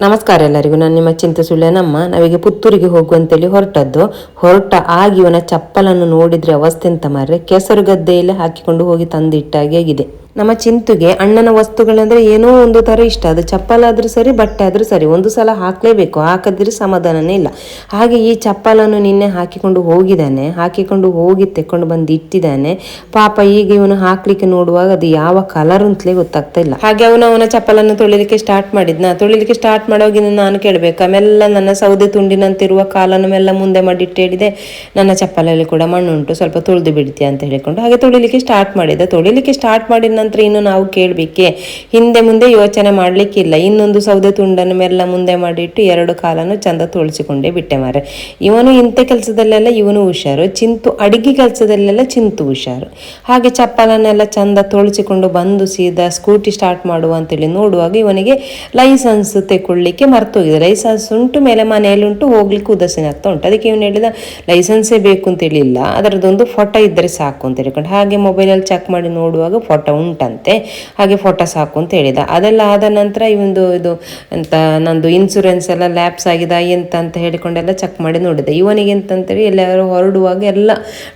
ನಮಸ್ಕಾರ ಎಲ್ಲರಿಗೂ. ನಾನು ನಿಮ್ಮ ಚಿಂತೆ ಸುಳ್ಳೆನಮ್ಮ ನಾವೀಗ ಪುತ್ತೂರಿಗೆ ಹೋಗುವಂತೇಳಿ ಹೊರಟದ್ದು. ಹೊರಟ ಆಗಿ ಇವನ ಚಪ್ಪಲನ್ನು ನೋಡಿದ್ರೆ ಅವಸ್ಥೆ ಅಂತ ಮಾರ್ರೆ. ಕೆಸರು ಗದ್ದೆಯಲ್ಲಿ ಹಾಕಿಕೊಂಡು ಹೋಗಿ ತಂದಿಟ್ಟಾಗಿ ಆಗಿದೆ. ನಮ್ಮ ಚಿಂತುಗೆ ಅಣ್ಣನ ವಸ್ತುಗಳಂದ್ರೆ ಏನೋ ಒಂದು ತರ ಇಷ್ಟ. ಅದು ಚಪ್ಪಲಾದರೂ ಸರಿ, ಬಟ್ಟೆ ಆದ್ರೂ ಸರಿ. ಒಂದು ಸಲ ಹಾಕಲೇಬೇಕು. ಹಾಕದ್ರೆ ಸಮಾಧಾನನೇ ಇಲ್ಲ. ಹಾಗೆ ಈ ಚಪ್ಪಲನ್ನು ನಿನ್ನೆ ಹಾಕಿಕೊಂಡು ಹೋಗಿದ್ದಾನೆ. ಹಾಕಿಕೊಂಡು ಹೋಗಿ ತೆಕ್ಕೊಂಡು ಬಂದು ಇಟ್ಟಿದ್ದಾನೆ. ಪಾಪ ಈಗ ಇವನು ಹಾಕ್ಲಿಕ್ಕೆ ನೋಡುವಾಗ ಅದು ಯಾವ ಕಲರ್ ಅಂತಲೇ ಗೊತ್ತಾಗ್ತಾ ಇಲ್ಲ. ಹಾಗೆ ಅವನು ಅವನ ಚಪ್ಪಲನ್ನು ತೊಳಿಲಿಕ್ಕೆ ಸ್ಟಾರ್ಟ್ ಮಾಡಿದ್ನ. ತೊಳಿಲಿಕ್ಕೆ ಸ್ಟಾರ್ಟ್ ಮಾಡೋಗಿನ ನಾನು ಕೇಳಬೇಕು. ಮೆಲ್ಲ ನನ್ನ ಸೌದೆ ತುಂಡಿನಂತಿರುವ ಕಾಲನ್ನು ಮೆಲ್ಲ ಮುಂದೆ ಮಾಡಿಟ್ಟು ಹೇಳಿದೆ, ನನ್ನ ಚಪ್ಪಲಲ್ಲಿ ಕೂಡ ಮಣ್ಣುಂಟು. ಸ್ವಲ್ಪ ತೊಳೆದು ಬಿಡ್ತೀಯ? ಅಂತ ಹೇಳಿಕೊಂಡು ಹಾಗೆ ತೊಳಿಲಿಕ್ಕೆ ಸ್ಟಾರ್ಟ್ ಮಾಡಿದ. ತೊಳಿಲಿಕ್ಕೆ ಸ್ಟಾರ್ಟ್ ಮಾಡಿದ ನಂತರ ಇನ್ನು ನಾವು ಕೇಳಬೇಕೆ? ಹಿಂದೆ ಮುಂದೆ ಯೋಚನೆ ಮಾಡಲಿಕ್ಕಿಲ್ಲ. ಇನ್ನೊಂದು ಸೌದೆ ತುಂಡನ್ನು ಮೆಲ್ಲ ಮುಂದೆ ಮಾಡಿಟ್ಟು ಎರಡು ಕಾಲನ್ನು ಚಂದ ತೋಳಿಸಿಕೊಂಡೇ ಬಿಟ್ಟೆ ಮಾರೆ. ಇವನು ಇಂಥ ಕೆಲಸದಲ್ಲೆಲ್ಲ ಇವನು ಹುಷಾರು. ಚಿಂತು, ಅಡಿಗೆ ಕೆಲಸದಲ್ಲೆಲ್ಲ ಚಿಂತು ಹುಷಾರು. ಹಾಗೆ ಚಪ್ಪಲನ್ನೆಲ್ಲ ಚಂದ ತೋಳಿಸಿಕೊಂಡು ಬಂದು ಸೀದಾ ಸ್ಕೂಟಿ ಸ್ಟಾರ್ಟ್ ಮಾಡುವ ಅಂತೇಳಿ ನೋಡುವಾಗ ಇವನಿಗೆ ಲೈಸೆನ್ಸ್ ತೆಕೊಳ್ಳಿಕ್ಕೆ ಮರ್ತೋಗಿದೆ. ಲೈಸೆನ್ಸ್ ಉಂಟು, ಮೇಲೆ ಮನೆಯಲ್ಲಿ ಉಂಟು ಹೋಗ್ಲಿಕ್ಕೆ ಉದಾಸೀನ ಆಗ್ತಾ ಉಂಟು. ಅದಕ್ಕೆ ಇವನು ಹೇಳಿದ, ಲೈಸೆನ್ಸೇ ಬೇಕು ಅಂತೇಳಿ ಇಲ್ಲ ಅದರದ್ದೊಂದು ಫೋಟೋ ಇದ್ದರೆ ಸಾಕು ಅಂತ ಹೇಳ್ಕೊಂಡು ಹಾಗೆ ಮೊಬೈಲಲ್ಲಿ ಚೆಕ್ ಮಾಡಿ ನೋಡುವಾಗ ಫೋಟೋ ಉಂಟಂತೆ. ಹಾಗೆ ಫೋಟೋ ಸಾಕು ಅಂತ ಹೇಳಿದ. ಅದೆಲ್ಲ ಆದ ನಂತರ ಇವೊಂದು ಇದು ಅಂತ ನಂದು ಇನ್ಸೂರೆನ್ಸ್ ಎಲ್ಲ ಲ್ಯಾಪ್ಸ್ ಆಗಿದೆ ಎಂತ ಅಂತ ಹೇಳಿಕೊಂಡೆಲ್ಲ ಚೆಕ್ ಮಾಡಿ ನೋಡಿದೆ. ಇವನಿಗೆ ಅಂತಂತೇಳಿ ಎಲ್ಲಾರು ಹೊರಡುವಾಗ ಎಲ್ಲ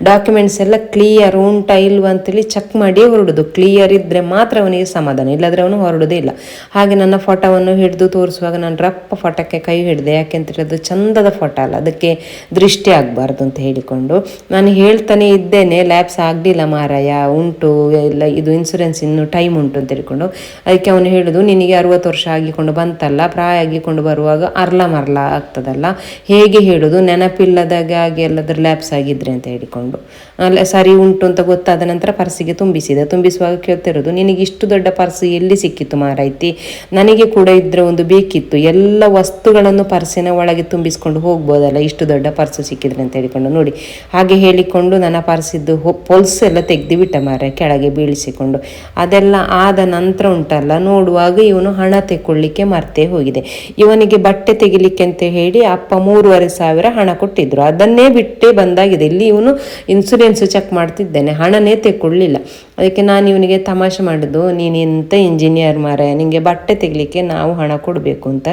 ಡಾಕ್ಯುಮೆಂಟ್ಸ್ ಎಲ್ಲ ಕ್ಲಿಯರ್ ಉಂಟಾ ಇಲ್ವಾ ಅಂತೇಳಿ ಚೆಕ್ ಮಾಡಿ ಹೊರಡುದು. ಕ್ಲಿಯರ್ ಇದ್ದರೆ ಮಾತ್ರ ಅವನಿಗೆ ಸಮಾಧಾನ, ಇಲ್ಲಾದ್ರೆ ಅವನು ಹೊರಡೋದೇ ಇಲ್ಲ. ಹಾಗೆ ನನ್ನ ಫೋಟೋವನ್ನು ಹಿಡಿದು ತೋರಿಸುವಾಗ ನಾನು ರಪ್ಪ ಫೋಟೋಕ್ಕೆ ಕೈ ಹಿಡಿದೆ. ಯಾಕೆಂತೇಳಿ ಅದು ಚಂದದ ಫೋಟೋ ಅಲ್ಲ, ಅದಕ್ಕೆ ದೃಷ್ಟಿ ಆಗಬಾರ್ದು ಅಂತ ಹೇಳಿಕೊಂಡು. ನಾನು ಹೇಳ್ತಾನೆ ಇದ್ದೇನೆ ಲ್ಯಾಬ್ಸ್ ಆಗಲಿಲ್ಲ ಮಾರಾಯ, ಉಂಟು ಇಲ್ಲ ಇದು ಇನ್ಸೂರೆನ್ಸ್ ಇನ್ನು ಟೈಮ್ ಉಂಟು ಅಂತ ಹೇಳ್ಕೊಂಡು ಅದಕ್ಕೆ ಅವನು ಹೇಳೋದು, ನಿನಗೆ ಅರವತ್ತು ವರ್ಷ ಆಗಿಕೊಂಡು ಬಂತಲ್ಲ, ಪ್ರಾಯ ಆಗಿಕೊಂಡು ಬರುವಾಗ ಅರ್ಲ ಮರ್ಲ ಆಗ್ತದಲ್ಲ. ಹೇಗೆ ಹೇಳೋದು ನೆನಪಿಲ್ಲದಾಗ ಹಾಗೆ ಎಲ್ಲದ್ರ ಲ್ಯಾಪ್ಸ್ ಆಗಿದ್ರೆ ಅಂತ ಹೇಳಿಕೊಂಡು. ಅಲ್ಲ, ಸರಿ ಉಂಟು ಅಂತ ಗೊತ್ತಾದ ನಂತರ ಪರ್ಸಿಗೆ ತುಂಬಿಸಿದ. ತುಂಬಿಸುವಾಗ ಕೇಳ್ತಿರೋದು, ನಿನಗೆ ಇಷ್ಟು ದೊಡ್ಡ ಪರ್ಸ್ ಎಲ್ಲಿ ಸಿಕ್ಕಿತ್ತು ಮಾರಾಯ್ತಿ? ನನಗೆ ಕೂಡ ಇದ್ರೆ ಒಂದು ಬೇಕಿತ್ತು. ಎಲ್ಲ ವಸ್ತುಗಳನ್ನು ಪರ್ಸಿನ ಒಳಗೆ ತುಂಬಿಸ್ಕೊಂಡು ಹೋಗ್ಬೋದಲ್ಲ, ಇಷ್ಟು ದೊಡ್ಡ ಪರ್ಸ್ ಸಿಕ್ಕಿದ್ರೆ ಅಂತ ಹೇಳಿಕೊಂಡು ನೋಡಿ. ಹಾಗೆ ಹೇಳಿಕೊಂಡು ನನ್ನ ಪರ್ಸಿದ್ದು ಪೊಲ್ಸ್ ಎಲ್ಲ ತೆಗೆದು ಬಿಟ್ಟ ಮಾರ ಕೆಳಗೆ ಬೀಳಿಸಿಕೊಂಡು. ಅದೆಲ್ಲ ಆದ ನಂತರ ಉಂಟಲ್ಲ, ನೋಡುವಾಗ ಇವನು ಹಣ ತೆಕ್ಕೊಳ್ಳಿಕ್ಕೆ ಮರ್ತೇ ಹೋಗಿದೆ. ಇವನಿಗೆ ಬಟ್ಟೆ ತೆಗಿಲಿಕ್ಕೆ ಅಂತ ಹೇಳಿ ಅಪ್ಪ ಮೂರುವರೆ ಸಾವಿರ ಹಣ ಕೊಟ್ಟಿದ್ರು. ಅದನ್ನೇ ಬಿಟ್ಟೇ ಬಂದಾಗಿದೆ. ಇಲ್ಲಿ ಇವನು ಇನ್ಸುರೆನ್ಸ್ ಚೆಕ್ ಮಾಡ್ತಿದ್ದೇನೆ. ಹಣನೇ ತೆಕ್ಕೊಳ್ಳಿಲ್ಲ ಅದಕ್ಕೆ ನಾನು ಇವನಿಗೆ ತಮಾಷೆ ಮಾಡಿದ್ದು ನೀನು ಎಂಥ ಇಂಜಿನಿಯರ್ ಮಾರೆ ನಿಮಗೆ ಬಟ್ಟೆ ತೆಗಲಿಕ್ಕೆ ನಾವು ಹಣ ಕೊಡಬೇಕು ಅಂತ.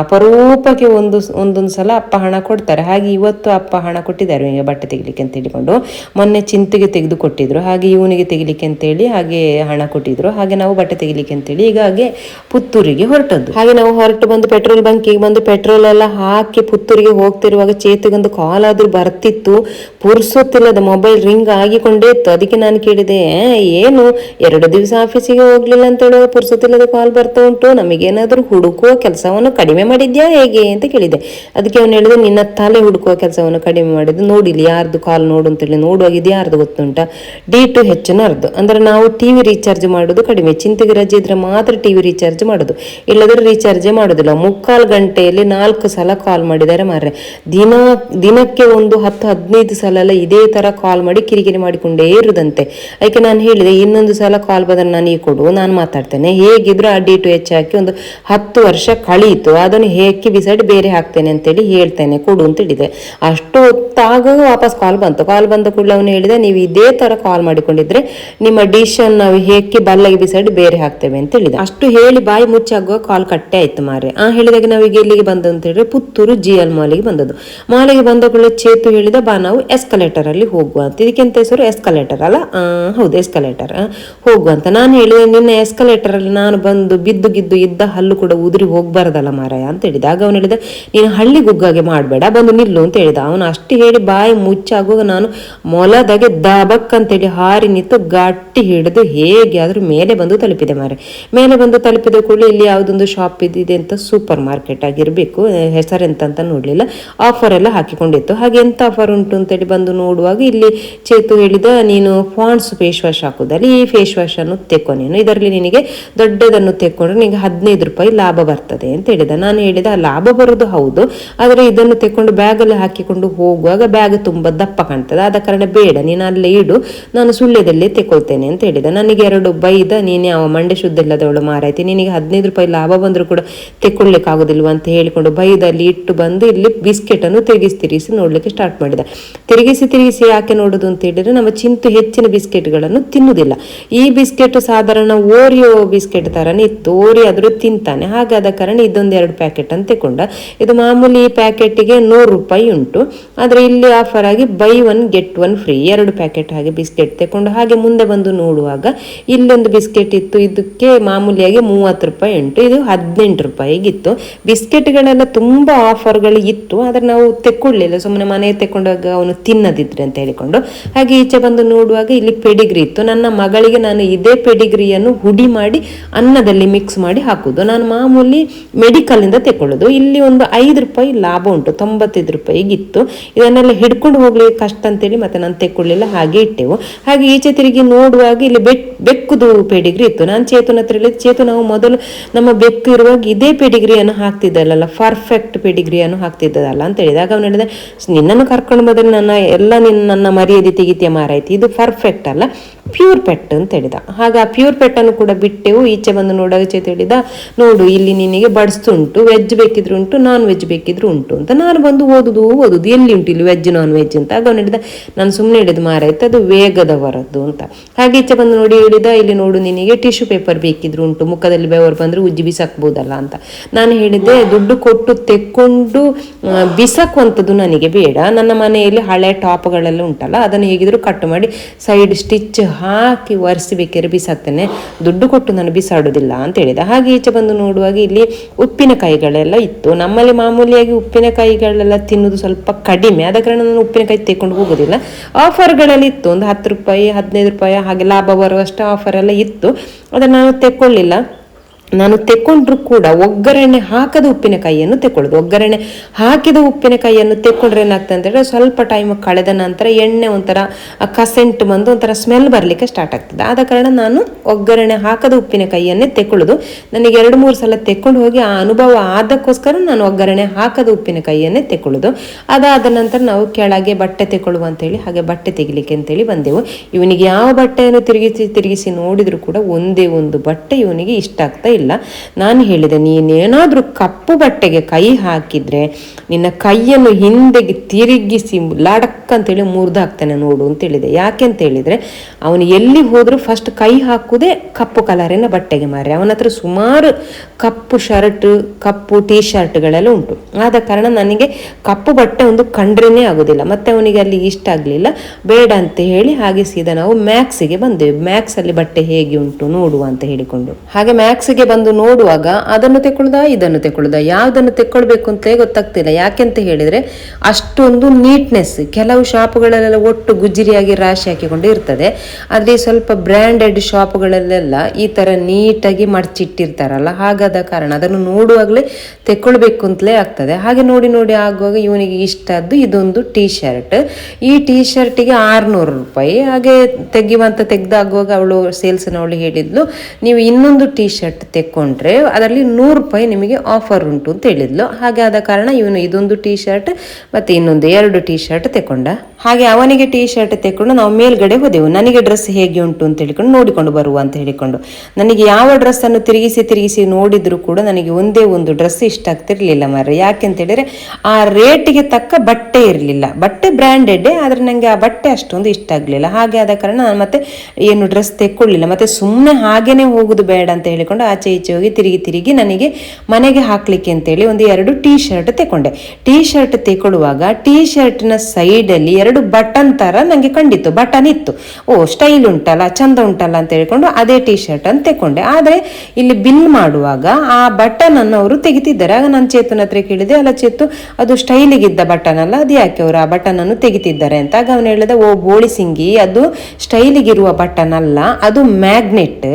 ಅಪರೂಪಕ್ಕೆ ಒಂದು ಒಂದೊಂದು ಸಲ ಅಪ್ಪ ಹಣ ಕೊಡ್ತಾರೆ. ಹಾಗೆ ಇವತ್ತು ಅಪ್ಪ ಹಣ ಕೊಟ್ಟಿದ್ದಾರೆ ಇವನಿಗೆ ಬಟ್ಟೆ ತೆಗಿಲಿಕ್ಕೆ ಅಂತ ಹೇಳಿಕೊಂಡು. ಮೊನ್ನೆ ಚಿಂತೆಗೆ ತೆಗೆದು ಕೊಟ್ಟಿದ್ರು ಹಾಗೆ ಇವನಿಗೆ ತೆಗಿಲಿಕ್ಕೆ ಅಂತೇಳಿ ಹಾಗೆ ಹಣ ಕೊಟ್ಟಿದ್ರು. ಹಾಗೆ ನಾವು ಬಟ್ಟೆ ತೆಗಿಲಿಕ್ಕೆ ಅಂತೇಳಿ ಈಗ ಹಾಗೆ ಪುತ್ತೂರಿಗೆ ಹೊರಟದ್ದು. ಹಾಗೆ ನಾವು ಹೊರಟು ಬಂದು ಪೆಟ್ರೋಲ್ ಬಂಕಿಗೆ ಬಂದು ಪೆಟ್ರೋಲ್ ಎಲ್ಲ ಹಾಕಿ ಪುತ್ತೂರಿಗೆ ಹೋಗ್ತಿರುವಾಗ ಚೇತಗೊಂದು ಕಾಲ್ ಆದರೂ ಬರ್ತಿತ್ತು. ಪುರ್ಸೊತ್ತಿಲ್ಲದ ಮೊಬೈಲ್ ರಿಂಗ್ ಆಗಿಕೊಂಡೇ ಇತ್ತು. ಅದಕ್ಕೆ ನಾನು ಕೇಳಿದೆ "ಏ, ಏನು? ಎರಡು ದಿವಸ ಆಫೀಸಿಗೆ ಹೋಗ್ಲಿಲ್ಲ ಅಂತ ಪುರ್ಸೊತ್ತಿಲ್ಲದೆ ಕಾಲ್ ಬರ್ತಾ ಉಂಟು. ನಮಗೇನಾದ್ರೂ ಹುಡುಕುವ ಕೆಲಸವನ್ನು ಕಡಿಮೆ ಮಾಡಿದ್ಯಾ ಹೇಗೆ ಅಂತ ಕೇಳಿದೆ. ಅದಕ್ಕೆ ಅವನು ಹೇಳಿದ, ನಿನ್ನ ತಲೆ ಹುಡುಕುವ ಕೆಲಸವನ್ನು ಕಡಿಮೆ ಮಾಡಿದ್ದು. ನೋಡಿಲಿ, ಯಾರ್ದು ಕಾಲ್ ನೋಡು ಅಂತೇಳಿ ಹೇಳಿ ಇದು ಯಾರ್ದು ಗೊತ್ತುಂಟ. ಡಿ ಟು ಅರ್ಧ ಅಂದ್ರೆ ನಾವು ಟಿವಿ ರೀಚಾರ್ಜ್ ಮಾಡೋದು ಕಡಿಮೆ. ಚಿಂತೆಗೆ ರಜೆ ಇದ್ರೆ ಮಾತ್ರ ಟಿವಿ ರೀಚಾರ್ಜ್ ಮಾಡೋದು. ಇಲ್ಲದ್ರೆ ರೀಚಾರ್ಜೇ ಮಾಡೋದಿಲ್ಲ. ಮುಕ್ಕಾಲು ಗಂಟೆಯಲ್ಲಿ ನಾಲ್ಕು ಸಲ ಕಾಲ್ ಮಾಡಿದ್ದಾರೆ ಮಾರ್ರೆ. ದಿನ, ದಿನಕ್ಕೆ ಒಂದು ಹತ್ತು, ಹದಿನೈದು ಸಲ ಎಲ್ಲ ಇದೇ ತರ ಕಾಲ್ ಮಾಡಿ ಕಿರಿಕಿರಿ ಮಾಡಿಕೊಂಡೇ ಇರುದಂತೆ. ಅದಕ್ಕೆ ನಾನು ಹೇಳಿದೆ, ಇನ್ನೊಂದು ಸಲ ಕಾಲ್ ಬಂದ್ರೆ ನನಗೆ ಕೊಡು, ನಾನು ಮಾತಾಡ್ತೇನೆ. ಹೇಗಿದ್ರು ಆ ಡಿ ಟು ಹೆಚ್ಚು ಹಾಕಿ ಒಂದು ಹತ್ತು ವರ್ಷ ಕಳೀತು, ಅದನ್ನು ಹೇಗೆ ಬಿಸಾಡಿ ಬೇರೆ ಹಾಕ್ತೇನೆ ಅಂತೇಳಿ ಹೇಳ್ತೇನೆ, ಕೊಡು ಅಂತ ಹೇಳಿದೆ. ಅಷ್ಟು ಹೊತ್ತಾಗ ವಾಪಸ್ ಕಾಲ್ ಬಂತು. ಕಾಲ್ ಬಂದ ಕೂಡಲೇ ಅವನು ಹೇಳಿದೆ, ನೀವು ಇದೇ ತರ ಕಾಲ್ ಮಾಡಿಕೊಂಡಿದ್ರೆ ನಿಮ್ಮ ಡಿಶನ್ ನಾವು ಹೇಗೆ ಬಲ್ಲಗೆ ಬಿಸಾಡಿ ಬೇರೆ ಹಾಕ್ತೇವೆ ಅಂತ ಹೇಳಿದೆ. ಅಷ್ಟು ಹೇಳಿ ಬಾಯಿ ಮುಚ್ಚಾಗುವ ಕಾಲ್ ಕಟ್ಟೆ ಆಯ್ತು ಮಾರೆ ಆ ಹೇಳಿದಾಗ ನಾವೀಗ ಎಲ್ಲಿಗೆ ಬಂದು ಅಂತ ಹೇಳಿದ್ರೆ ಪುತ್ತೂರು ಜಿ ಎಲ್ ಮಾಲಿಗೆ ಬಂದದ್ದು. ಮಾಲಿಗೆ ಬಂದ ಕೂಡಲೇ ಚೇತು ಹೇಳಿದ ಬಾ, ನಾವು ಎಸ್ಕಲೇಟರ್ ಅಲ್ಲಿ ಹೋಗುವ ಅಂತ. ಇದಕ್ಕೆಂತ ಹೆಸರು ಎಸ್ಕಲೇಟರ್ ಅಲ್ಲ? ಹೌದು ಎಸ್ಕಲೇಟರ್ ಹೋಗು ಅಂತ. ನಾನು ಹೇಳಿದೆ ನಿನ್ನೆ ಎಸ್ಕಲೇಟರ್ ಅಲ್ಲಿ ನಾನು ಬಂದು ಬಿದ್ದು ಗಿದ್ದು ಇದ್ದ ಹಲ್ಲು ಕೂಡ ಉದುರಿ ಹೋಗ್ಬಾರ್ದಲ್ಲ ಮಾರಾಯ ಅಂತ ಹೇಳಿದ. ಆಗ ಅವನು ಹೇಳಿದ, ನೀನು ಹಳ್ಳಿ ಗುಗ್ಗಾಗೆ ಮಾಡಬೇಡ, ಬಂದು ನಿಲ್ಲು ಅಂತ ಹೇಳಿದ. ಅವನು ಅಷ್ಟು ಹೇಳಿ ಬಾಯಿ ಮುಚ್ಚಾಗುವಾಗ ನಾನು ಮೊಲದಾಗೆ ದಬಕ್ ಅಂತೇಳಿ ಹಾರಿ ನಿಂತು ಗಟ್ಟಿ ಹಿಡಿದು ಹೇಗೆ ಆದರೂ ಮೇಲೆ ಬಂದು ತಲುಪಿದೆ ಮಾರೆ ಮೇಲೆ ಬಂದು ತಲುಪಿದ ಕೂಡಲೇ ಇಲ್ಲಿ ಯಾವುದೊಂದು ಶಾಪ್ ಇದ್ದಿದೆ ಅಂತ ಸೂಪರ್ ಮಾರ್ಕೆಟ್ ಆಗಿರಬೇಕು ಹೆಸರೆಂತ ಅಂತ ನೋಡಲಿಲ್ಲ. ಆಫರ್ ಎಲ್ಲ ಹಾಕಿಕೊಂಡಿತ್ತು. ಹಾಗೆ ಎಂತ ಆಫರ್ ಉಂಟು ಅಂತೇಳಿ ಬಂದು ನೋಡುವಾಗ ಇಲ್ಲಿ ಚೇತು ಹೇಳಿದ, ನೀನು ಫಾಂಡ್ಸ್ ಫೇಸ್ ವಾಶ್ ಹಾಕುದಲ್ಲ ಈ ಫೇಸ್ ವಾಶ್ ಅನ್ನು ತೆಕ್ಕೋ ನೀನು. ಇದರಲ್ಲಿ ನಿನಗೆ ದೊಡ್ಡದನ್ನು ತೆಕ್ಕೊಂಡ್ರೆ ನಿನಗೆ ಹದಿನೈದು ರೂಪಾಯಿ ಲಾಭ ಬರ್ತದೆ ಅಂತ ಹೇಳಿದ. ನಾನು ಹೇಳಿದ ಲಾಭ ಬರೋದು ಹೌದು. ಆದರೆ ಇದನ್ನು ತೆಕ್ಕೊಂಡು ಬ್ಯಾಗಲ್ಲಿ ಹಾಕಿಕೊಂಡು ಹೋಗುವಾಗ ಬ್ಯಾಗ್ ತುಂಬ ದಪ್ಪ ಕಾಣ್ತದೆ. ಆದ ಕಾರಣ ಬೇಡ, ನೀನು ಅಲ್ಲೇ ಇಡು. ನಾನು ಸುಳ್ಳ್ಯದಲ್ಲೇ ತೆಕ್ಕೊಳ್ತೇನೆ ಅಂತ ಹೇಳಿದ. ನನಗೆ ಎರಡು ಬೈದ ನೀನು ಯಾವ ಮಂಡೆ ಶುದ್ಧ ಇಲ್ಲದವಳು ಮಾರಾಯ್ತಿ. ನಿನಗೆ ಹದಿನೈದು ರೂಪಾಯಿ ಲಾಭ ಬಂದರೂ ಕೂಡ ತೆಕ್ಕೊಳ್ಳಿಕ್ಕೆ ಆಗೋದಿಲ್ವಾ ಅಂತ ಹೇಳಿಕೊಂಡು ಬೈದಲ್ಲಿ ಇಟ್ಟು ಬಂದು ಇಲ್ಲಿ ಬಿಸ್ಕೆಟ್ ಅನ್ನು ತಿರುಗಿಸಿ ತಿರುಗಿಸಿ ನೋಡ್ಲಿಕ್ಕೆ ಸ್ಟಾರ್ಟ್ ಮಾಡಿದ. ತಿರುಗಿಸಿ ತಿರುಗಿಸಿ ಯಾಕೆ ನೋಡೋದು ಅಂತ ಹೇಳಿದ್ರೆ, ನಮ್ಮ ಚಿಂತು ಹೆಚ್ಚಿನ ಬಿಸ್ಕೆಟ್ಗಳನ್ನು ತಿನ್ನುವುದಿಲ್ಲ ಈ ಬಿಸ್ಕೆಟ್ ಸಾಧಾರಣ ಓರಿಯೋ ಬಿಸ್ಕೆಟ್ ಥರನೇ ಇತ್ತು. ಓರಿ ಆದರೂ ತಿಂತಾನೆ. ಹಾಗಾದ ಕಾರಣ ಇದೊಂದು ಎರಡು ಪ್ಯಾಕೆಟ್ ಅಂತ ತಗೊಂಡ ಇದು ಮಾಮೂಲಿ ಪ್ಯಾಕೆಟಿಗೆ ನೂರು ರೂಪಾಯಿ ಉಂಟು. ಆದರೆ ಇಲ್ಲಿ ಆಫರ್ ಆಗಿ buy one get one free ಎರಡು ಪ್ಯಾಕೆಟ್ ಹಾಗೆ ಬಿಸ್ಕೆಟ್ ತಗೊಂಡು ಹಾಗೆ ಮುಂದೆ ಬಂದು ನೋಡುವಾಗ ಇಲ್ಲೊಂದು ಬಿಸ್ಕೆಟ್ ಇತ್ತು. ಇದಕ್ಕೆ ಮಾಮೂಲಿಯಾಗಿ ಮೂವತ್ತು ರೂಪಾಯಿ ಉಂಟು. ಇದು ಹದಿನೆಂಟು ರೂಪಾಯಿಗಿತ್ತು. ಬಿಸ್ಕೆಟ್ಗಳೆಲ್ಲ ತುಂಬ ಆಫರ್ಗಳು ಇತ್ತು. ಆದರೆ ನಾವು ತೆಕ್ಕೊಳ್ಳಿಲ್ಲ. ಸುಮ್ಮನೆ ಮನೆ ತೆಕೊಂಡಾಗ ಅವನು ತಿನ್ನದಿದ್ರೆ ಅಂತ ಹೇಳಿಕೊಂಡು. ಹಾಗೆ ಈಚೆ ಬಂದು ನೋಡುವಾಗ ಇಲ್ಲಿ ಪೆಡಿಗ್ರಿ ಇತ್ತು. ನನ್ನ ಮಗಳಿಗೆ ನಾನು ಇದೇ ಪೆಡಿಗ್ರಿಯನ್ನು ಹುಡಿ ಮಾಡಿ ಅನ್ನದಲ್ಲಿ ಮಿಕ್ಸ್ ಮಾಡಿ ಹಾಕೋದು ನಾನು ಮಾಮೂಲಿ ಮೆಡಿಕಲಿಂದ ತೆಕ್ಕೊಳ್ಳೋದು. ಇಲ್ಲಿ ಒಂದು ಐದು ರೂಪಾಯಿ ಲಾಭ ಉಂಟು. ತೊಂಬತ್ತೈದು ರೂಪಾಯಿಗಿತ್ತು. ಇದನ್ನೆಲ್ಲ ಹಿಡ್ಕೊಂಡು ಹೋಗ್ಲಿಕ್ಕೆ ಕಷ್ಟ ಅಂತೇಳಿ ಮತ್ತೆ ನಾನು ತೆಕ್ಕೊಳ್ಳಿಲ್ಲ. ಹಾಗೆ ಇಟ್ಟೆವು. ಹಾಗೆ ಈಚೆ ತಿರುಗಿ ನೋಡುವಾಗ ಇಲ್ಲಿ ಬೆಟ್, ಬೆಕ್ಕುದು ಪೆಡಿಗ್ರಿ ಇತ್ತು. ನಾನು ಚೇತನ ಹತ್ರ ಹೇಳಿದ್ದು ಚೇತು ಮೊದಲು ನಮ್ಮ ಬೆಕ್ಕು ಇರುವಾಗ ಇದೇ ಪೆಡಿಗ್ರಿಯನ್ನು ಹಾಕ್ತಿದ್ದಲ್ಲ ಪರ್ಫೆಕ್ಟ್ ಪೆಡಿಗ್ರಿಯನ್ನು ಹಾಕ್ತಿದ್ದಲ್ಲ ಅಂತ ಹೇಳಿದಾಗ ಅವನು ಹೇಳಿದೆ, ನಿನ್ನನ್ನು ಕರ್ಕೊಂಡು ಬಂದರೆ ನನ್ನ, ಎಲ್ಲ ನಿನ್ನ, ನನ್ನ ಮರ್ಯಾದೆ ತೆಗಿತೀಯ ಮಾರಾಯ್ತಿ. ಇದು ಪರ್ಫೆಕ್ಟ್ ಅಲ್ಲ. ಪ್ಯೂರ್ ಪೆಟ್ ಅಂತ ಹೇಳಿದ. ಹಾಗ ಆ ಪ್ಯೂರ್ ಪೆಟ್ಟನ್ನು ಕೂಡ ಬಿಟ್ಟೆವು ಈಚೆ ಬಂದು ನೋಡೋ ಚೇತ ಹೇಳಿದ, ನೋಡು, ಇಲ್ಲಿ ನಿನಗೆ ಬಡಿಸ್ತುಂಟು ವೆಜ್ ಬೇಕಿದ್ರು ಉಂಟು ನಾನ್ ವೆಜ್ ಬೇಕಿದ್ರು ಉಂಟು ಅಂತ ನಾನು ಬಂದು ಓದುದು ಓದುದು, ಎಲ್ಲಿ ಉಂಟು ಇಲ್ಲಿ ವೆಜ್ ನಾನ್ ವೆಜ್ ಅಂತ ಆಗ ಹೇಳಿದ, ನಾನು ಸುಮ್ಮನೆ ಹಿಡಿದು ಮಾರಾಯ್ತು, ಅದು ವೇಗದವರದ್ದು ಅಂತ. ಹಾಗೆ ಈಚೆ ಬಂದು ನೋಡಿ ಹೇಳಿದ, ಇಲ್ಲಿ ನೋಡು, ನಿನಗೆ ಟಿಶ್ಯೂ ಪೇಪರ್ ಬೇಕಿದ್ರು ಉಂಟು, ಮುಖದಲ್ಲಿ ಬೆವರು ಬಂದ್ರೆ ಉಜ್ಜಿ ಬಿಸಾಕ್ಬೋದಲ್ಲ ಅಂತ. ನಾನು ಹೇಳಿದೆ ದುಡ್ಡು ಕೊಟ್ಟು ತೆಕ್ಕೊಂಡು ಬಿಸಾಕುವಂಥದ್ದು ನನಗೆ ಬೇಡ. ನನ್ನ ಮನೆಯಲ್ಲಿ ಹಳೆ ಟಾಪ್ಗಳೆಲ್ಲ ಉಂಟಲ್ಲ, ಅದನ್ನು ಹೇಗಿದ್ರು ಕಟ್ ಮಾಡಿ, ಸೈಡ್ ಸ್ಟಿಚ್ ಹಾಕಿ ಒರೆಸಿಬೇಕಾದ್ರೆ ಬಿಸಾಕ್ತೇನೆ ದುಡ್ಡು ಕೊಟ್ಟು ನಾನು ಬಿಸಾಡೋದಿಲ್ಲ ಅಂತ ಹೇಳಿದ. ಹಾಗೆ ಈಚೆ ಬಂದು ನೋಡುವಾಗ ಇಲ್ಲಿ ಉಪ್ಪಿನಕಾಯಿಗಳೆಲ್ಲ ಇತ್ತು. ನಮ್ಮಲ್ಲಿ ಮಾಮೂಲಿಯಾಗಿ ಉಪ್ಪಿನಕಾಯಿಗಳೆಲ್ಲ ತಿನ್ನೋದು ಸ್ವಲ್ಪ ಕಡಿಮೆ. ಆದ ಕಾರಣ ನಾನು ಉಪ್ಪಿನಕಾಯಿ ತೆಕೊಂಡು ಹೋಗೋದಿಲ್ಲ ಆಫರ್ಗಳಲ್ಲಿ ಇತ್ತು. ಒಂದು ಹತ್ತು ರೂಪಾಯಿ, ಹದಿನೈದು ರೂಪಾಯಿ ಹಾಗೆ ಲಾಭ ಬರುವಷ್ಟು ಆಫರ್ ಎಲ್ಲ ಇತ್ತು. ಅದನ್ನು ನಾನು ತೆಕ್ಕೊಳ್ಳಿಲ್ಲ. ನಾನು ತೆಕ್ಕೊಂಡ್ರು ಕೂಡ ಒಗ್ಗರಣೆ ಹಾಕದ ಉಪ್ಪಿನಕಾಯಿಯನ್ನು ತೆಕ್ಕೊಳ್ಳೋದು ಒಗ್ಗರಣೆ ಹಾಕಿದ ಉಪ್ಪಿನಕಾಯಿಯನ್ನು ತೆಕ್ಕೊಂಡ್ರೆ ಏನಾಗ್ತದೆ ಅಂತ ಸ್ವಲ್ಪ ಟೈಮ್ ಕಳೆದ ನಂತರ ಎಣ್ಣೆ ಒಂಥರ ಕಸೆಂಟ್ ಬಂದು ಒಂಥರ ಸ್ಮೆಲ್ ಬರಲಿಕ್ಕೆ ಸ್ಟಾರ್ಟ್ ಆಗ್ತದೆ. ಆದ ಕಾರಣ ನಾನು ಒಗ್ಗರಣೆ ಹಾಕದ ಉಪ್ಪಿನಕಾಯಿಯನ್ನೇ ತೆಕ್ಕೊಳ್ಳೋದು ನನಗೆ ಎರಡು ಮೂರು ಸಲ ತೆಕ್ಕೊಂಡು ಹೋಗಿ ಆ ಅನುಭವ ಆದಕ್ಕೋಸ್ಕರ ನಾನು ಒಗ್ಗರಣೆ ಹಾಕದ ಉಪ್ಪಿನಕಾಯಿಯನ್ನೇ ತೆಕ್ಕೊಳ್ಳೋದು. ಅದಾದ ನಂತರ ನಾವು ಕೆಳಗೆ ಬಟ್ಟೆ ತೆಕ್ಕೊಳ್ಳುವ ಅಂತೇಳಿ ಹಾಗೆ ಬಟ್ಟೆ ತೆಗಿಲಿಕ್ಕೆ ಅಂತೇಳಿ ಬಂದೆವು. ಇವನಿಗೆ ಯಾವ ಬಟ್ಟೆಯನ್ನು ತಿರುಗಿಸಿ ತಿರುಗಿಸಿ ನೋಡಿದರೂ ಕೂಡ ಒಂದೇ ಒಂದು ಬಟ್ಟೆ ಇವನಿಗೆ ಇಷ್ಟ ಆಗ್ತಾ ಇಲ್ಲ. ನಾನು ಹೇಳಿದೆ, ನೀನೇನಾದರೂ ಕಪ್ಪು ಬಟ್ಟೆಗೆ ಕೈ ಹಾಕಿದ್ರೆ ನಿನ್ನ ಕೈಯನ್ನು ಹಿಂದೆಗೆ ತಿರುಗಿಸಿ ಲಾಡಕ್ ಅಂತೇಳಿ ಮುರಿದು ಹಾಕ್ತಾನೆ ನೋಡು ಅಂತ ಹೇಳಿದೆ. ಯಾಕೆ ಅಂತ ಹೇಳಿದ್ರೆ, ಅವನು ಎಲ್ಲಿ ಹೋದರೂ ಫಸ್ಟ್ ಕೈ ಹಾಕುದೇ ಕಪ್ಪು ಕಲರಿನ ಬಟ್ಟೆಗೆ ಮಾರಿ ಅವನ ಹತ್ರ ಸುಮಾರು ಕಪ್ಪು ಶರ್ಟ್ ಕಪ್ಪು ಟೀ ಶರ್ಟ್ಗಳೆಲ್ಲ ಉಂಟು. ಆದ ಕಾರಣ ನನಗೆ ಕಪ್ಪು ಬಟ್ಟೆ ಒಂದು ಕಂಡ್ರೇ ಆಗೋದಿಲ್ಲ. ಮತ್ತೆ ಅವನಿಗೆ ಅಲ್ಲಿ ಇಷ್ಟ ಆಗಲಿಲ್ಲ. ಬೇಡ ಅಂತ ಹೇಳಿ ಹಾಗೆ ಸೀದಾ ನಾವು ಮ್ಯಾಕ್ಸಿಗೆ ಬಂದೆವು. ಮ್ಯಾಕ್ಸ್ ಅಲ್ಲಿ ಬಟ್ಟೆ ಹೇಗೆ ಉಂಟು ನೋಡುವ ಅಂತ ಹೇಳಿಕೊಂಡು. ಹಾಗೆ ಮ್ಯಾಕ್ಸಿಗೆ ಬಂದು ನೋಡುವಾಗ ಅದನ್ನು ತೆಕ್ಕೊಳ್ದ, ಇದನ್ನು ತೆಕ್ಕೊಳ್ದ, ಯಾವುದನ್ನು ತೆಕ್ಕೊಳ್ಬೇಕು ಅಂತ ಗೊತ್ತಾಗ್ತಿಲ್ಲ. ಯಾಕೆಂತ ಹೇಳಿದ್ರೆ ಅಷ್ಟೊಂದು ನೀಟ್ನೆಸ್ ಕೆಲವು ಶಾಪ್ಗಳಲ್ಲೆಲ್ಲ ಒಟ್ಟು ಗುಜ್ಜರಿಯಾಗಿ ರಾಶಿ ಹಾಕಿಕೊಂಡು ಇರ್ತದೆ. ಆದರೆ ಸ್ವಲ್ಪ ಬ್ರ್ಯಾಂಡೆಡ್ ಶಾಪ್ಗಳಲ್ಲೆಲ್ಲ ಈ ತರ ನೀಟಾಗಿ ಮಡಚಿಟ್ಟಿರ್ತಾರಲ್ಲ, ಹಾಗಾದ ಕಾರಣ ಅದನ್ನು ನೋಡುವಾಗಲೇ ತೆಕ್ಕೊಳ್ಬೇಕು ಅಂತಲೇ ಆಗ್ತದೆ. ಹಾಗೆ ನೋಡಿ ನೋಡಿ ಆಗುವಾಗ ಇವನಿಗೆ ಇಷ್ಟ ಆದ್ದು ಇದೊಂದು ಟೀ ಶರ್ಟ್ ಈ ಟೀ ಶರ್ಟಿಗೆ ಆರ್ನೂರು ರೂಪಾಯಿ. ಹಾಗೆ ತೆಗಿವಂತ ತೆಗ್ದಾಗುವಾಗ ಅವಳು ಸೇಲ್ಸ್ನವಳು ಹೇಳಿದ್ಲು, ನೀವು ಇನ್ನೊಂದು ಟೀ ಶರ್ಟ್ ತೆಕ್ಕೊಂಡ್ರೆ ಅದರಲ್ಲಿ ನೂರು ರೂಪಾಯಿ ನಿಮಗೆ ಆಫರ್ ಉಂಟು ಅಂತ ಹೇಳಿದ್ಲು. ಹಾಗೆ ಆದ ಕಾರಣ ಇವನು ಇದೊಂದು ಟೀ ಶರ್ಟ್ ಮತ್ತೆ ಇನ್ನೊಂದು ಎರಡು ಟೀ ಶರ್ಟ್ ತೆಕ್ಕೊಂಡ ಹಾಗೆ ಅವನಿಗೆ ಟೀ ಶರ್ಟ್ ತೆಕ್ಕೊಂಡು ನಾವು ಮೇಲ್ಗಡೆ ಹೋದೆವು. ನನಗೆ ಡ್ರೆಸ್ ಹೇಗೆ ಉಂಟು ಅಂತ ಹೇಳಿಕೊಂಡು ನೋಡಿಕೊಂಡು ಬರುವ ಅಂತ ಹೇಳಿಕೊಂಡು. ನನಗೆ ಯಾವ ಡ್ರೆಸ್ ಅನ್ನು ತಿರುಗಿಸಿ ತಿರುಗಿಸಿ ನೋಡಿದ್ರು ಕೂಡ ನನಗೆ ಒಂದೇ ಒಂದು ಡ್ರೆಸ್ ಇಷ್ಟ ಆಗ್ತಿರ್ಲಿಲ್ಲ ಮಾರ್ರೆ. ಯಾಕೆ ಅಂತ ಹೇಳಿದ್ರೆ ಆ ರೇಟಿಗೆ ತಕ್ಕ ಬಟ್ಟೆ ಇರಲಿಲ್ಲ. ಬಟ್ಟೆ ಬ್ರ್ಯಾಂಡೆಡ್ ಆದ್ರೆ ನನಗೆ ಆ ಬಟ್ಟೆ ಅಷ್ಟೊಂದು ಇಷ್ಟ ಆಗಲಿಲ್ಲ. ಹಾಗೆ ಆದ ಕಾರಣ ನಾನು ಮತ್ತೆ ಏನು ಡ್ರೆಸ್ ತೆಕ್ಕೊಳ್ಳಿಲ್ಲ. ಮತ್ತೆ ಸುಮ್ಮನೆ ಹಾಗೇನೆ ಹೋಗುದು ಬೇಡ ಅಂತ ಹೇಳಿಕೊಂಡು ಆಚೆ ಈಚೆ ಹೋಗಿ ತಿರುಗಿ ತಿರುಗಿ ನನಗೆ ಮನೆಗೆ ಹಾಕ್ಲಿಕ್ಕೆ ಅಂತೇಳಿ ಒಂದು ಎರಡು ಟೀ ಶರ್ಟ್ ತಗೊಂಡೆ ಟೀ ಶರ್ಟ್ ತೆಕೊಳ್ಳುವಾಗ ಟೀ ಶರ್ಟ್ನ ಸೈಡಲ್ಲಿ ಎರಡು ಬಟನ್ ತರ ನನಗೆ ಕಂಡಿತ್ತು. ಬಟನ್ ಇತ್ತು. ಓ, ಸ್ಟೈಲ್ ಉಂಟಲ್ಲ, ಚಂದ ಉಂಟಲ್ಲ ಅಂತ ಹೇಳ್ಕೊಂಡು ಅದೇ ಟೀ ಶರ್ಟ್ ಅಂತ ತೆಕೊಂಡೆ. ಆದರೆ ಇಲ್ಲಿ ಬಿಲ್ ಮಾಡುವಾಗ ಆ ಬಟನ್ ಅನ್ನು ಅವರು ತೆಗಿತಿದ್ದಾರೆ. ಆಗ ನಾನು ಚೇತನ ಹತ್ರ ಕೇಳಿದೆ, ಅಲ್ಲ ಚೇತು, ಅದು ಸ್ಟೈಲಿಗಿದ್ದ ಬಟನ್ ಅಲ್ಲ, ಅದು ಯಾಕೆ ಅವರು ಆ ಬಟನ್ ಅನ್ನು ತೆಗಿತಿದ್ದಾರೆ? ಅಂತ. ಆಗ ಅವನು ಹೇಳಿದ, ಓ, ಬೋಳಿ ಸಿಂಗಿ, ಅದು ಸ್ಟೈಲಿಗಿರುವ ಬಟನ್ ಅಲ್ಲ, ಅದು ಮ್ಯಾಗ್ನೆಟ್.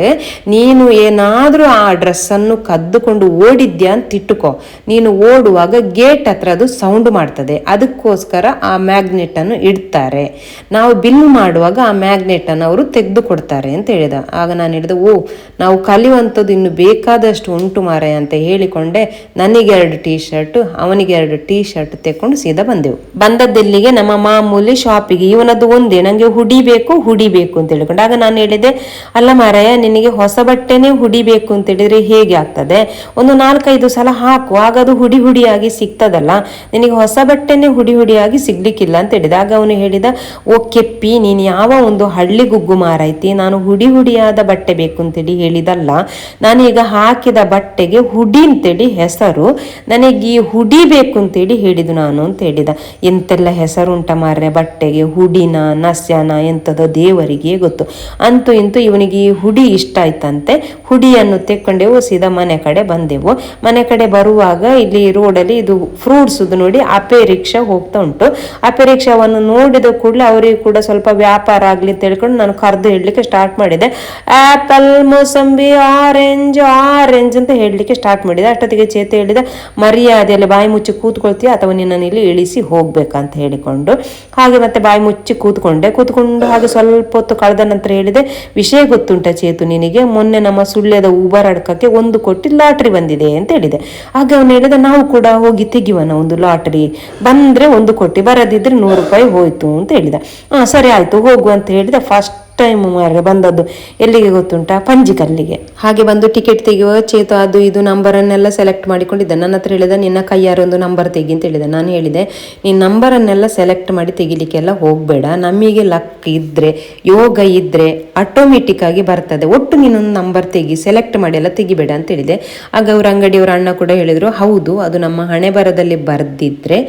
ನೀನು ಏನಾದರೂ ಆ ಡ್ರೆಸ್ ಅನ್ನು ಕದ್ದುಕೊಂಡು ಓಡಿದ್ಯಾ ಅಂತ ಇಟ್ಟುಕೋ. ನೀನು ಓಡುವಾಗ ಗೇಟ್ ಹತ್ರ ಅದು ಸೌಂಡ್ ಮಾಡ್ತದೆ. ಅದಕ್ಕೋಸ್ಕರ ಆ ಮ್ಯಾಗ್ನೆಟ್ ಅನ್ನು ಇಡ್ತಾರೆ. ನಾವು ಬಿಲ್ ಮಾಡುವಾಗ ಆ ಮ್ಯಾಗ್ನೆಟ್ ಅನ್ನು ಅವರು ತೆಗೆದು ಕೊಡ್ತಾರೆ ಅಂತ ಹೇಳಿದ. ಆಗ ನಾನು ಹೇಳಿದೆ, ಓ, ನಾವು ಕಲಿಯುವಂಥದ್ದು ಇನ್ನು ಬೇಕಾದಷ್ಟು ಉಂಟು ಮಾರೆ ಅಂತ ಹೇಳಿಕೊಂಡೆ. ನನಗೆ ಎರಡು ಟೀ ಶರ್ಟ್ ಅವನಿಗೆ ಎರಡು ಟೀ ಶರ್ಟ್ ತೆಕ್ಕೊಂಡು ಸೀದಾ ಬಂದೆವು. ಬಂದದ್ದೆಲ್ಲಿಗೆ? ನಮ್ಮ ಮಾಮೂಲಿ ಶಾಪಿಗೆ ಇವನದ್ದು ಒಂದೇ. ನನಗೆ ಹುಡಿಬೇಕು ಹುಡಿಬೇಕು ಹುಡಿ ಅಂತ ಹೇಳಿಕೊಂಡು. ಆಗ ನಾನು ಹೇಳಿದೆ, ಅಲ್ಲ ಮಾರಾಯ ನಿನಗೆ ಹೊಸ ಬಟ್ಟೆನೇ ಹುಡಿಬೇಕು ಅಂತ ಹೇಳಿದ್ರೆ ಹೇಗೆ ಆಗ್ತದೆ? ಒಂದು ನಾಲ್ಕೈದು ಸಲ ಹಾಕು. ಆಗ ಅದು ಹುಡಿ ಹುಡಿಯಾಗಿ ಸಿಗ್ತದಲ್ಲ? ನಿನಗೆ ಹೊಸ ಬಟ್ಟೆನೇ ಹುಡಿ ಹುಡಿಯಾಗಿ ಸಿಗ್ಲಿಕ್ಕಿಲ್ಲ ಅಂತ ಹೇಳಿದ ಆಗ ಅವನು ಹೇಳಿದ, ಓ ಕೆಪ್ಪಿ, ನೀನು ಯಾವ ಒಂದು ಹಳ್ಳಿ ಗುಗ್ಗು ಮಾರೈತಿ? ನಾನು ಹುಡಿ ಹುಡಿಯಾದ ಬಟ್ಟೆ ಬೇಕು ಅಂತೇಳಿ ಹೇಳಿದಲ್ಲ. ನಾನೀಗ ಹಾಕಿದ ಬಟ್ಟೆಗೆ ಹುಡಿ ಅಂತೇಳಿ ಹೆಸರು. ನನಗೆ ಈ ಹುಡಿ ಬೇಕು ಅಂತೇಳಿ ಹೇಳಿದು ನಾನು ಅಂತ ಹೇಳಿದ ಎಂತೆಲ್ಲ ಹೆಸರು ಉಂಟ ಮಾರ್ರೆ ಬಟ್ಟೆಗೆ? ಹುಡಿನ, ನಸ್ಯನ, ಎಂಥದೋ ದೇವರಿಗೆ ಗೊತ್ತು. ಅಂತೂ ಇಂತೂ ಇವನಿಗೆ ಈ ಹುಡಿ ಇಷ್ಟ ಆಯ್ತಂತೆ. ಹುಡಿಯನ್ನು ತೆಕ್ಕೊಂಡೆವು ಸೀದಾ ಮನೆ ಕಡೆ ಬಂದೆವು. ಮನೆ ಕಡೆ ಬರುವಾಗ ಇಲ್ಲಿ ರೋಡಲ್ಲಿ ಇದು ಫ್ರೂಟ್ಸ್ ನೋಡಿ ಅಪೆ ರಿಕ್ಷಾ ಹೋಗ್ತಾ ಉಂಟು. ಅಪೆ ರಿಕ್ಷಾವನ್ನು ನೋಡಿದ ಕೂಡಲೇ ಅವರಿಗೆ ಕೂಡ ಸ್ವಲ್ಪ ವ್ಯಾಪಾರ ಆಗ್ಲಿ ಅಂತ ಹೇಳ್ಕೊಂಡು ನಾನು ಕರೆದು ಹೇಳಲಿಕ್ಕೆ ಸ್ಟಾರ್ಟ್ ಮಾಡಿದೆ. ಆಪಲ್ ಮೋಸಂಬಿ ಆರೆಂಜ್ ಆರೆಂಜ್ ಅಂತ ಹೇಳಲಿಕ್ಕೆ ಸ್ಟಾರ್ಟ್ ಮಾಡಿದೆ. ಅಷ್ಟೊತ್ತಿಗೆ ಚೇತ ಹೇಳಿದ, ಮರ್ಯಾದೆಯಲ್ಲಿ ಬಾಯಿ ಮುಚ್ಚಿ ಕೂತ್ಕೊಳ್ತೀಯ ಅಥವಾ ನಿನ್ನನ್ನು ಇಲ್ಲಿ ಇಳಿಸಿ ಹೋಗ್ಬೇಕಂತ ಹೇಳಿಕೊಂಡು. ಹಾಗೆ ಮತ್ತೆ ಬಾಯಿ ಮುಚ್ಚಿ ಕೂತ್ಕೊಂಡೆ. ಕೂತ್ಕೊಂಡು ಹಾಗೆ ಸ್ವಲ್ಪ ಹೊತ್ತು ಕಳೆದ ನಂತರ ಹೇಳಿದೆ, ವಿಷಯ ಗೊತ್ತುಂಟ ಚೇತು ನಿನಗೆ? ಮೊನ್ನೆ ನಮ್ಮ ಸುಳ್ಳ್ಯದ ಊಬರ್ ಅಡ್ಕಕ್ಕೆ ಒಂದು ಕೋಟಿ ಲಾಟ್ರಿ ಬಂದಿದೆ ಅಂತ ಹೇಳಿದೆ. ಆಗ ಅವನು ಹೇಳಿದ, ನಾವು ಕೂಡ ಹೋಗಿ ತೆಗಿವನ ಒಂದು ಲಾಟ್ರಿ. ಬಂದ್ರೆ ಒಂದು ಕೋಟಿ, ಬರದಿದ್ರೆ ನೂರು ರೂಪಾಯಿ ಹೋಯ್ತು ಅಂತ ಹೇಳಿದ. ಹಾ, ಸರಿ ಆಯ್ತು, ಹೋಗು ಅಂತ ಹೇಳಿದ. ಫಸ್ಟ್ ಟೈಮ್ ಮಾರ್ರೆ, ಬಂದದ್ದು ಎಲ್ಲಿಗೆ ಗೊತ್ತುಂಟಾ? ಪಂಜಿಕಲ್ಲಿಗೆ ಹಾಗೆ ಬಂದು ಟಿಕೆಟ್ ತೆಗೆಯುವ ಚೇತು ಅದು ಇದು ನಂಬರನ್ನೆಲ್ಲ ಸೆಲೆಕ್ಟ್ ಮಾಡಿಕೊಂಡಿದ್ದೆ. ನನ್ನ ಹತ್ರ ಹೇಳಿದ, ನಿನ್ನ ಕೈಯಾರೊಂದು ನಂಬರ್ ತೆಗಿ ಅಂತ ಹೇಳಿದೆ. ನಾನು ಹೇಳಿದೆ, ನೀನು ನಂಬರನ್ನೆಲ್ಲ ಸೆಲೆಕ್ಟ್ ಮಾಡಿ ತೆಗಿಲಿಕ್ಕೆಲ್ಲ ಹೋಗಬೇಡ. ನಮಗೆ ಲಕ್ ಇದ್ದರೆ ಯೋಗ ಇದ್ದರೆ ಆಟೋಮೆಟಿಕ್ ಆಗಿ ಬರ್ತದೆ. ಒಟ್ಟು ನೀನೊಂದು ನಂಬರ್ ತೆಗಿ ಸೆಲೆಕ್ಟ್ ಮಾಡಿ ಎಲ್ಲ ತೆಗಿಬೇಡ ಅಂತ ಹೇಳಿದೆ. ಆಗ ಅವ್ರ ಅಂಗಡಿಯವರ ಅಣ್ಣ ಕೂಡ ಹೇಳಿದರು, ಹೌದು, ಅದು ನಮ್ಮ ಹಣೆ ಬರದಲ್ಲಿ ಬರೆದಿದ್ದರೆ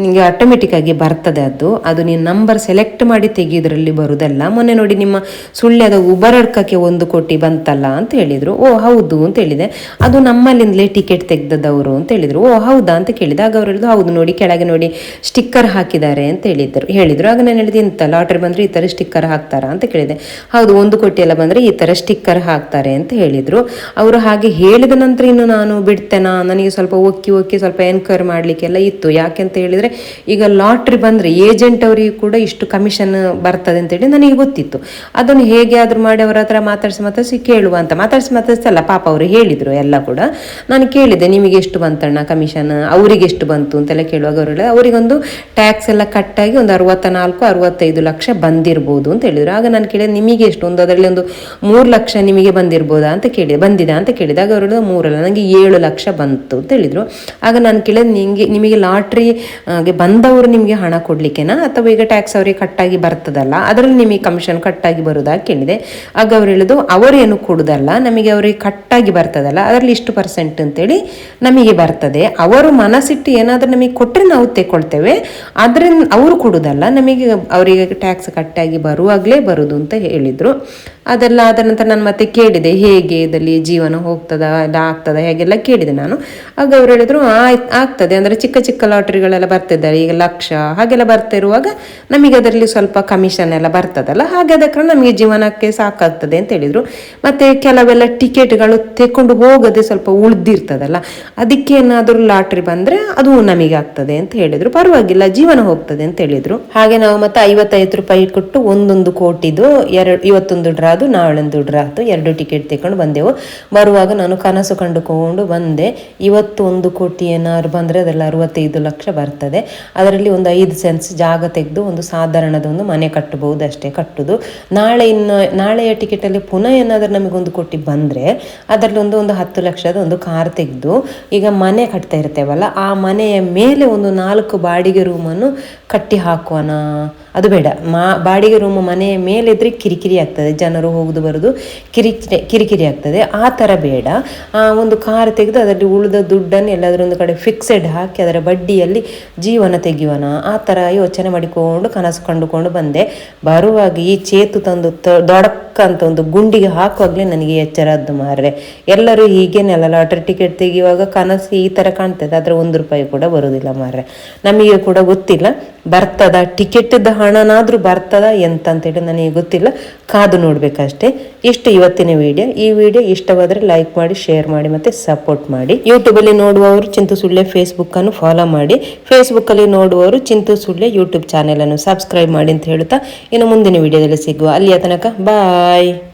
ನಿಮಗೆ ಆಟೋಮೆಟಿಕ್ ಆಗಿ ಬರ್ತದೆ ಅದು. ಅದು ನೀನು ನಂಬರ್ ಸೆಲೆಕ್ಟ್ ಮಾಡಿ ತೆಗಿಯೋದ್ರಲ್ಲಿ ಬರುದಲ್ಲ. ಮೊನ್ನೆ ನೋಡಿ ನಿಮ್ಮ ಸುಳ್ಯದ ಉಬರಡ್ಕಕ್ಕೆ ಒಂದು ಕೋಟಿ ಬಂತಲ್ಲ ಅಂತ ಹೇಳಿದ್ರು. ಓ, ಹೌದು ಅಂತ ಹೇಳಿದೆ. ಅದು ನಮ್ಮಲ್ಲಿಂದಲೇ ಟಿಕೆಟ್ ತೆಗ್ದದವರು ಅಂತ ಹೇಳಿದ್ರು. ಓ, ಹೌದಾ ಅಂತ ಕೇಳಿದೆ. ಆಗ ಅವ್ರು ಹೌದು, ನೋಡಿ, ಕೆಳಗೆ ನೋಡಿ ಸ್ಟಿಕ್ಕರ್ ಹಾಕಿದ್ದಾರೆ ಅಂತ ಹೇಳಿದ್ರು. ಹೇಳಿದ್ರು. ಆಗ ನಾನು ಹೇಳಿದೆ ಇಂತ ಲಾಟ್ರಿ ಬಂದ್ರೆ ಈ ತರ ಸ್ಟಿಕ್ಕರ್ ಹಾಕ್ತಾರಾ ಅಂತ ಕೇಳಿದೆ. ಹೌದು, ಒಂದು ಕೋಟಿ ಎಲ್ಲ ಬಂದ್ರೆ ಈ ತರ ಸ್ಟಿಕ್ಕರ್ ಹಾಕ್ತಾರೆ ಅಂತ ಹೇಳಿದ್ರು. ಅವರು ಹಾಗೆ ಹೇಳಿದ ನಂತರ ಇನ್ನು ನಾನು ಬಿಡ್ತೇನಾ? ನನಗೆ ಸ್ವಲ್ಪ ಒಕ್ಕಿ ಒಕ್ಕಿ ಸ್ವಲ್ಪ ಎನ್ಕ್ವೈರ್ ಮಾಡ್ಲಿಕ್ಕೆಲ್ಲ ಇತ್ತು. ಯಾಕೆ ಅಂತ ಹೇಳಿದರೆ, ಈಗ ಲಾಟ್ರಿ ಬಂದ್ರೆ ಏಜೆಂಟ್ ಅವರಿಗೆ ಕೂಡ ಇಷ್ಟು ಕಮಿಷನ್ ಬರ್ತದೆ ಅಂತೇಳಿ ನನಗೆ ಗೊತ್ತಿತ್ತು. ಅದನ್ನು ಹೇಗೆ ಆದ್ರೂ ಮಾಡಿ ಅವರ ಹತ್ರ ಮಾತಾಡಿಸಿ ಮಾತಾಡಿಸಿ ಕೇಳುವ ಅಂತ. ಮಾತಾಡಿಸಿ ಅಲ್ಲ, ಪಾಪ ಅವರು ಹೇಳಿದ್ರು ಎಲ್ಲ ಕೂಡ. ನಾನು ಕೇಳಿದೆ ನಿಮಗೆ ಎಷ್ಟು ಬಂತಣ್ಣ ಕಮಿಷನ್ ಅವರಿಗೆ ಎಷ್ಟು ಬಂತು? ಅಂತೆಲ್ಲ ಕೇಳುವಾಗ ಅವರು ಹೇಳಿದ್ರು ಅವರಿಗೊಂದು ಟ್ಯಾಕ್ಸ್ ಎಲ್ಲ ಕಟ್ಟಾಗಿ ಒಂದು ಅರವತ್ತ ನಾಲ್ಕು ಅರವತ್ತೈದು ಲಕ್ಷ ಬಂದಿರ್ಬೋದು ಅಂತ ಹೇಳಿದ್ರು. ಆಗ ನಾನು ಕೇಳಿದೆ, ನಿಮಗೆ ಎಷ್ಟು? ಒಂದು ಅದರಲ್ಲಿ ಒಂದು ಮೂರು ಲಕ್ಷ ನಿಮಗೆ ಬಂದಿರ್ಬೋದಾ? ಅಂತ ಕೇಳಿದೆ ಬಂದಿದೆ ಅಂತ ಕೇಳಿದಾಗ ಅವರು ಮೂರಲ್ಲ ನನಗೆ ಏಳು ಲಕ್ಷ ಬಂತು ಅಂತ ಹೇಳಿದ್ರು. ಆಗ ನಾನು ಕೇಳಿದೆ ನಿಮಗೆ ನಿಮಗೆ ಲಾಟ್ರಿ ಬಂದವರು ನಿಮಗೆ ಹಣ ಕೊಡ್ಲಿಕ್ಕೆನಾ? ಅಥವಾ ಈಗ ಟ್ಯಾಕ್ಸ್ ಅವರಿಗೆ ಕಟ್ಟಾಗಿ ಬರ್ತದಲ್ಲ, ಅದರಲ್ಲಿ ನಿಮಗೆ ಕಮಿಷನ್ ಕಟ್ಟಾಗಿ ಬರುದಾ ಕೇಳಿದೆ. ಆಗ ಅವ್ರು ಹೇಳೋದು ಅವರೇನು ಕೊಡೋದಲ್ಲ, ನಮಗೆ ಅವರಿಗೆ ಕಟ್ಟಾಗಿ ಬರ್ತದಲ್ಲ, ಅದರಲ್ಲಿ ಇಷ್ಟು ಪರ್ಸೆಂಟ್ ಅಂತೇಳಿ ನಮಗೆ ಬರ್ತದೆ. ಅವರು ಮನಸ್ಸಿಟ್ಟು ಏನಾದರೂ ನಮಗೆ ಕೊಟ್ಟರೆ ನಾವು ತೆಕ್ಕೊಳ್ತೇವೆ ಅದರಿಂದ ಅವರು ಕೊಡೋದಲ್ಲ, ನಮಗೆ ಅವರಿಗೆ ಟ್ಯಾಕ್ಸ್ ಕಟ್ಟಾಗಿ ಬರುವಾಗಲೇ ಬರೋದು ಅಂತ ಹೇಳಿದರು. ಅದೆಲ್ಲ ಆದ ನಂತರ ನಾನು ಮತ್ತೆ ಕೇಳಿದೆ, ಹೇಗೆ ಇದರಲ್ಲಿ ಜೀವನ ಹೋಗ್ತದ ಇಲ್ಲ ಆಗ್ತದ, ಹೇಗೆಲ್ಲ ಕೇಳಿದೆ ನಾನು. ಆಗ ಅವ್ರು ಹೇಳಿದ್ರು ಆಯ್ತು ಆಗ್ತದೆ. ಅಂದರೆ ಚಿಕ್ಕ ಚಿಕ್ಕ ಲಾಟ್ರಿಗಳೆಲ್ಲ ಬರ್ತಿದ್ದಾರೆ ಈಗ ಲಕ್ಷ ಹಾಗೆಲ್ಲ ಬರ್ತಾ ಇರುವಾಗ ನಮಗೆ ಅದರಲ್ಲಿ ಸ್ವಲ್ಪ ಕಮಿಷನ್ ಎಲ್ಲ ಬರ್ತದಲ್ಲ, ಹಾಗೆ ಆದ ಕಾರಣ ನಮಗೆ ಜೀವನಕ್ಕೆ ಸಾಕಾಗ್ತದೆ ಅಂತ ಹೇಳಿದರು. ಮತ್ತೆ ಕೆಲವೆಲ್ಲ ಟಿಕೆಟ್ಗಳು ತೆಕೊಂಡು ಹೋಗದೆ ಸ್ವಲ್ಪ ಉಳ್ದಿರ್ತದಲ್ಲ, ಅದಕ್ಕೆ ಏನಾದರೂ ಲಾಟ್ರಿ ಬಂದರೆ ಅದು ನಮಗೆ ಆಗ್ತದೆ ಅಂತ ಹೇಳಿದರು. ಪರವಾಗಿಲ್ಲ, ಜೀವನ ಹೋಗ್ತದೆ ಅಂತ ಹೇಳಿದರು. ಹಾಗೆ ನಾವು ಮತ್ತೆ ಐವತ್ತೈದು ರೂಪಾಯಿ ಕೊಟ್ಟು ಒಂದೊಂದು ಕೋಟಿದು ಎರಡು, ಇವತ್ತೊಂದು ಡ್ರಾ ಅದು ನಾಳೊಂದು ಡ್ರಾ ಆಯ್ತು ಎರಡು ಟಿಕೆಟ್ ತೆಕೊಂಡು ಬಂದೆವು. ಬರುವಾಗ ನಾನು ಕನಸು ಕಂಡುಕೊಂಡು ಬಂದೆ. ಇವತ್ತು ಒಂದು ಕೋಟಿ ಏನಾದ್ರು ಬಂದರೆ ಅದರಲ್ಲಿ ಅರವತ್ತೈದು ಲಕ್ಷ ಬರ್ತದೆ. ಅದರಲ್ಲಿ ಒಂದು ಐದು ಸೆನ್ಸ್ ಜಾಗ ತೆಗೆದು ಒಂದು ಸಾಧಾರಣದ ಒಂದು ಮನೆ ಕಟ್ಟಬಹುದು ಅಷ್ಟೇ ಕಟ್ಟುದು. ನಾಳೆ ಇನ್ನು, ನಾಳೆಯ ಟಿಕೆಟಲ್ಲಿ ಪುನಃ ಏನಾದರೂ ನಮಗೊಂದು ಕೊಟ್ಟು ಬಂದರೆ ಅದರಲ್ಲಿ ಒಂದು ಒಂದು ಹತ್ತು ಲಕ್ಷದ ಒಂದು ಕಾರ್ ತೆಗೆದು, ಈಗ ಮನೆ ಕಟ್ತಾ ಇರ್ತೇವಲ್ಲ, ಆ ಮನೆಯ ಮೇಲೆ ಒಂದು ನಾಲ್ಕು ಬಾಡಿಗೆ ರೂಮನ್ನು ಕಟ್ಟಿ ಹಾಕೋಣ ಅದು ಬೇಡ. ಮಾ, ಬಾಡಿಗೆ ರೂಮ್ ಮನೆಯ ಮೇಲಿದ್ರೆ ಕಿರಿಕಿರಿ ಆಗ್ತದೆ. ಜನರು ಹೋಗುದು ಬರೋದು ಕಿರಿಕಿರಿ ಕಿರಿಕಿರಿ ಆಗ್ತದೆ. ಆ ಥರ ಬೇಡ. ಒಂದು ಕಾರ್ ತೆಗೆದು ಅದರಲ್ಲಿ ಉಳಿದ ದುಡ್ಡನ್ನು ಎಲ್ಲಾದರೂ ಒಂದು ಕಡೆ ಫಿಕ್ಸೆಡ್ ಹಾಕಿ ಅದರ ಬಡ್ಡಿಯಲ್ಲಿ ಜೀವನ ತೆಗೆಯೋಣ ಆ ಥರ ಯೋಚನೆ ಮಾಡಿಕೊಂಡು, ಕನಸು ಕಂಡುಕೊಂಡು ಬಂದೆ. ಬರುವಾಗ ಈ ಚೇತು ತಂದು ತ- ದೊಡಕ್ಕ ಅಂತ ಒಂದು ಗುಂಡಿಗೆ ಹಾಕುವಾಗಲೇ ನನಗೆ ಎಚ್ಚರದ್ದು ಮಾರ್ರೆ. ಎಲ್ಲರೂ ಹೀಗೇನೆಲ್ಲ ಲಾಟ್ರಿ ಟಿಕೆಟ್ ತೆಗೆಯುವಾಗ ಕನಸು ಈ ಥರ ಕಾಣ್ತದೆ, ಆದರೆ ಒಂದು ರೂಪಾಯಿ ಕೂಡ ಬರೋದಿಲ್ಲ ಮಾರ್ರೆ. ನಮಗೆ ಕೂಡ ಗೊತ್ತಿಲ್ಲ, ಬರ್ತದ ಟಿಕೆಟ್ದ ಹಣನಾದ್ರೂ ಬರ್ತದ ಎಂತ ಅಂತೇಳಿ ನನಗೆ ಗೊತ್ತಿಲ್ಲ. ಕಾದು ನೋಡ್ಬೇಕಷ್ಟೆ. ಇಷ್ಟು ಇವತ್ತಿನ ವಿಡಿಯೋ. ಈ ವಿಡಿಯೋ ಇಷ್ಟವಾದರೆ ಲೈಕ್ ಮಾಡಿ, ಶೇರ್ ಮಾಡಿ ಮತ್ತೆ ಸಪೋರ್ಟ್ ಮಾಡಿ. ಯೂಟ್ಯೂಬಲ್ಲಿ ನೋಡುವವರು ಚಿಂತು ಸುಳ್ಳೆ ಫೇಸ್ಬುಕ್ ಅನ್ನು ಫಾಲೋ ಮಾಡಿ. ಫೇಸ್ಬುಕ್ಕಲ್ಲಿ ನೋಡುವವರು ಚಿಂತು ಸುಳ್ಳೆ ಯೂಟ್ಯೂಬ್ ಚಾನೆಲ್ ಅನ್ನು ಸಬ್ಸ್ಕ್ರೈಬ್ ಮಾಡಿ ಅಂತ ಹೇಳ್ತಾ ಇನ್ನು ಮುಂದಿನ ವಿಡಿಯೋದಲ್ಲಿ ಸಿಗುವ. ಅಲ್ಲಿಯ ತನಕ ಬಾಯ್ bye